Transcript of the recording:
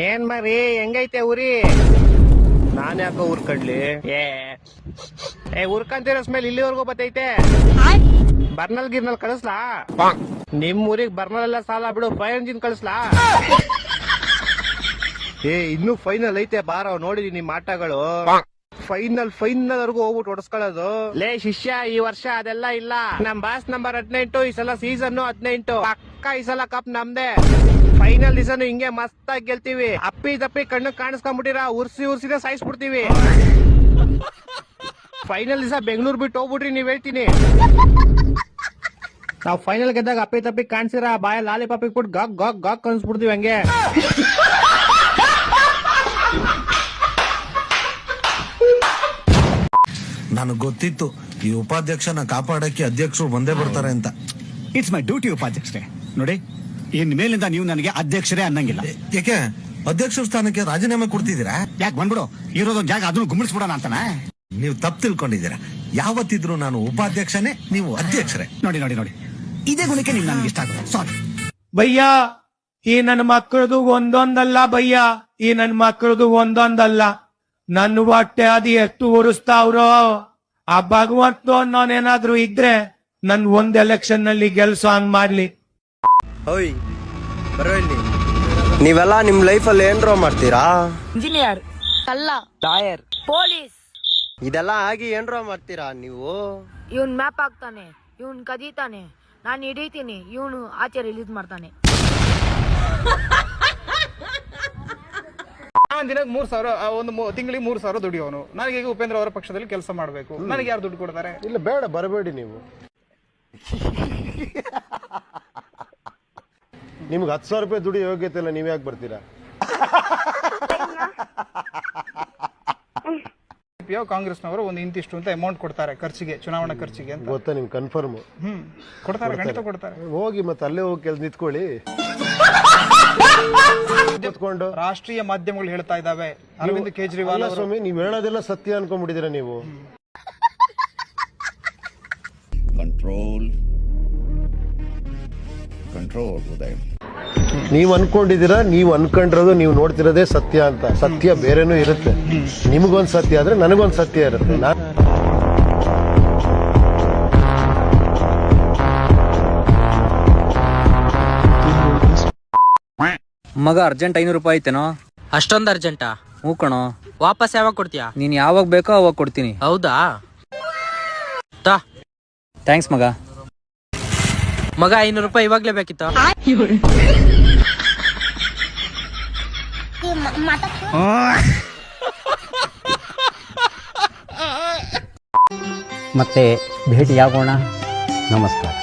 ಏನ್ ಮರಿ ಹೆಂಗೈತೆ ಊರಿ? ನಾನ್ ಯಾಕೋ ಊರ್ಕಡ್ಲಿ ಏ. ಏ ಊರ್ಕಂತಿರೋ ಸ್ಮೆಲ್ ಇಲ್ಲಿವರೆಗೂ ಬತ್ತೈತೆ? ಬರ್ನಲ್ ಗಿರ್ನಲ್ ಕಳಿಸ್ಲಾ? ನಿಮ್ ಊರಿಗೆ ಬರ್ನಲ್ ಎಲ್ಲ ಸಾಲ ಬಿಡು ಫೈರ್ ಇಂಜಿನ್ ಕಳಿಸ್ಲಾ? ಏ ಇನ್ನು ಫೈನಲ್ ಐತೆ ಬಾರ ನೋಡಿದಿ ನಿಮ್ ಆಟಗಳು. ಫೈನಲ್ ಫೈನಲ್ ವರ್ಗು ಹೋಗ್ಬಿಟ್ಟು ಹೊಡ್ಸ್ಕೊಳ್ಳೋದು. ಲೇ ಶಿಷ್ಯ ಈ ವರ್ಷ ಅದೆಲ್ಲ ಇಲ್ಲ. ನಮ್ ಬಾಸ್ ನಂಬರ್ ಹದಿನೆಂಟು ಈ ಸಲ ಸೀಸನ್ ಹದಿನೆಂಟು. ಅಕ್ಕ ಈ ಸಲ ಕಪ್ ನಮ್ದೆ. ಫೈನಲ್ ದಿಸನು ಹಿಂಗೆ ಮಸ್ತಾಗಿ ಗೆಲ್ತೀವಿ. ಅಪ್ಪಿ ತಪ್ಪಿ ಕಣ್ಣು ಕಾಣಿಸ್ಕೊಂಡ್ಬಿಟ್ಟಿರ ಉರ್ಸಿ ಉರ್ಸಿದ ಸಾಯಿಸ್ಬಿಡ್ತೀವಿ. ಫೈನಲ್ ದಿವಸ ಬೆಂಗಳೂರು ಬಿಟ್ಟು ಹೋಗ್ಬಿಟ್ರಿ ನೀವ್ ಹೇಳ್ತೀನಿ. ನಾವ್ ಫೈನಲ್ ಗೆದ್ದಾಗ ಅಪ್ಪಿ ತಪ್ಪಿ ಕಾಣಿಸಿರ ಬಾಯ ಲಾಲಿಪಾಪ್ ಕೊಟ್ಟು ಗಾಕ್ ಗಾಕ್ ಗಾಕ್ ಕನ್ಸ್ಬಿಡ್ತೀವಿ ಹಂಗೆ. ನನಗ್ ಗೊತ್ತಿತ್ತು ಈ ಉಪಾಧ್ಯಕ್ಷನ ಕಾಪಾಡಕ್ಕೆ ಅಧ್ಯಕ್ಷರು ಬಂದೇ ಬರ್ತಾರೆ ಅಂತ. ಇಟ್ಸ್ ಮೈ ಡ್ಯೂಟಿ ಉಪಾಧ್ಯಕ್ಷರೇ. ನೋಡಿ ಇನ್ ಮೇಲಿಂದ ನೀವು ನನಗೆ ಅಧ್ಯಕ್ಷರೇ ಅನ್ನಂಗಿಲ್ಲ. ಯಾಕೆ ಅಧ್ಯಕ್ಷ ಸ್ಥಾನಕ್ಕೆ ರಾಜೀನಾಮೆ ಕೊಡ್ತಿದ್ದೀರಾ? ಯಾಕೆ ಬಂದ್ಬಿಡು? ಇರೋದೊಂದು ಜಾಗ ಅದನ್ನು ಗುಮ್ಮಿಸ್ಬಿಡೋಣ ಅಂತಾನ? ನೀವು ತಪ್ಪು ತಿಳ್ಕೊಂಡಿದ್ದೀರಾ? ಯಾವತ್ತಿದ್ರು ನಾನು ಉಪಾಧ್ಯಕ್ಷನೇ ನೀವು ಅಧ್ಯಕ್ಷರೇ. ನೋಡಿ ನೋಡಿ ನೋಡಿ. ಇದೇ ಗುಣಕ್ಕೆ ನಿಮ್ ನನಗೆ ಇಷ್ಟ ಆಗೋದು. ಸಾರಿ ಭಯ್ಯ ಈ ನನ್ನ ಮಕ್ಕಳದು ಒಂದೊಂದಲ್ಲ ಭಯ್ಯ. ಈ ನನ್ನ ಮಕ್ಕಳದು ಒಂದೊಂದಲ್ಲ. ನನ್ನ ಹೊಟ್ಟೆ ಅದು ಎಷ್ಟು ಉರಿಸ್ತಾವ್ರೋ ಆ ಭಗವಂತ ನಾನೇನಾದ್ರೂ ಇದ್ರೆ ನನ್ ಒಂದ್ ಎಲೆಕ್ಷನ್ನಲ್ಲಿ ಗೆಲ್ಸೋ ಹಂಗ್ ಮಾಡ್ಲಿ. ಓಯ್ ಬರೋ ಇಲ್ಲಿ ನೀವೆಲ್ಲ ನಿಮ್ ಲೈಫಲ್ಲಿ ಏನ್ರೋ ಮಾಡ್ತೀರಾ? ಇಂಜಿನಿಯರ್. ಕಲ್ಲ ಲಾಯರ್. ಪೊಲೀಸ್. ಇದೆಲ್ಲ ಆಗಿ ಏನ್ರೋ ಮಾಡ್ತೀರಾ ನೀವು? ಇವನ್ ಮ್ಯಾಪ್ ಹಾಕ್ತಾನೆ ಇವನ್ ಕದೀತಾನೆ. ನಾನು ಹಿಡಿತೀನಿ ಇವನು ಆಚೆ ರಿಲೀಸ್ ಮಾಡ್ತಾನೆ. ನಾನು ದಿನಕ್ಕೆ ಮೂರ್ ಸಾವಿರ ಆ, ಒಂದು ಮೂ- ತಿಂಗಳಿಗೆ ಮೂರ್ ಸಾವಿರ ದುಡಿಯೋನು. ನನಗೆ ಈಗ ಉಪೇಂದ್ರ ಅವರ ಪಕ್ಷದಲ್ಲಿ ಕೆಲಸ ಮಾಡಬೇಕು? ನನಗೆ ಯಾರು ದುಡ್ಡು ಕೊಡ್ತಾರೆ? ಇಲ್ಲ ಬೇಡ ಬರಬೇಡಿ ನೀವು. ನಿಮ್ಗೆ ಹತ್ತು ಸಾವಿರ ರೂಪಾಯಿ ದುಡಿ ಯೋಗ್ಯತೆ ಇಲ್ಲ ನೀವು ಯಾಕೆ ಬರ್ತೀರಾ? ಸಿಪಿಒ ಕಾಂಗ್ರೆಸ್ನವರು ಒಂದು ಇಂತಿಷ್ಟು ಅಂತ ಅಮೌಂಟ್ ಕೊಡ್ತಾರೆ ಖರ್ಚಿಗೆ ಚುನಾವಣಾ ಖರ್ಚಿಗೆ ಅಂತ. ಗೊತ್ತಾ ನಿಮ್ಗೆ ಕನ್ಫರ್ಮ್ ಹ್ಮ್. ಕೊಡ್ತಾರೆ ಖಂಡಿತ ಕೊಡ್ತಾರೆ. ಹೋಗಿ ಮತ್ತೆ ಅಲ್ಲೇ ಹೋಗಿ ಕೆಲ್ಸ ನಿಂತ್ಕೊಳ್ಳಿ. ಕೂತ್ಕೊಂಡು. ರಾಷ್ಟ್ರೀಯ ಮಾಧ್ಯಮಗಳು ಹೇಳ್ತಾ ಇದ್ದಾವೆ. ಅರವಿಂದ್ ಕೇಜ್ರಿವಾಲ್ ಅಲ್ಲ ಸ್ವಾಮಿ ನೀವು ಹೇಳೋದೆಲ್ಲ ಸತ್ಯ ಅನ್ಕೊಂಡ್ಬಿಟ್ಟಿದ್ದೀರಾ ನೀವು? ಕಂಟ್ರೋಲ್ ಉದಯ್ ನೀವು ಅನ್ಕೊಂಡಿದ್ದೀರಾ ನೀವು ಅನ್ಕೊಂಡಿರೋದು ನೀವು ನೋಡ್ತಿರೋದೇ ಸತ್ಯ ಅಂತ. ಸತ್ಯ ಬೇರೆನೂ ಇರುತ್ತೆ. ನಿಮಗೊಂದು ಸತ್ಯ ಆದ್ರೆ ನನಗೊಂದು ಸತ್ಯ ಇರುತ್ತೆ. ನಾನು ಮಗ ಅರ್ಜೆಂಟ್ ಐನೂರು ರೂಪಾಯಿ ಐತೇನೋ? ಅಷ್ಟೊಂದು ಅರ್ಜೆಂಟಾ? ಹ್ಞೂ ಕಣೋ. ವಾಪಸ್ ಯಾವಾಗ ಕೊಡ್ತೀಯಾ? ನೀನು ಯಾವಾಗ ಬೇಕೋ ಅವಾಗ ಕೊಡ್ತೀನಿ. ಹೌದಾ? ತಾ ಥ್ಯಾಂಕ್ಸ್ ಮಗ. ಮಗ ಐನೂರು ರೂಪಾಯಿ ಇವಾಗ್ಲೇ ಬೇಕಿತ್ತು. ಮತ್ತೆ ಆಗೋಣ ನಮಸ್ಕಾರ.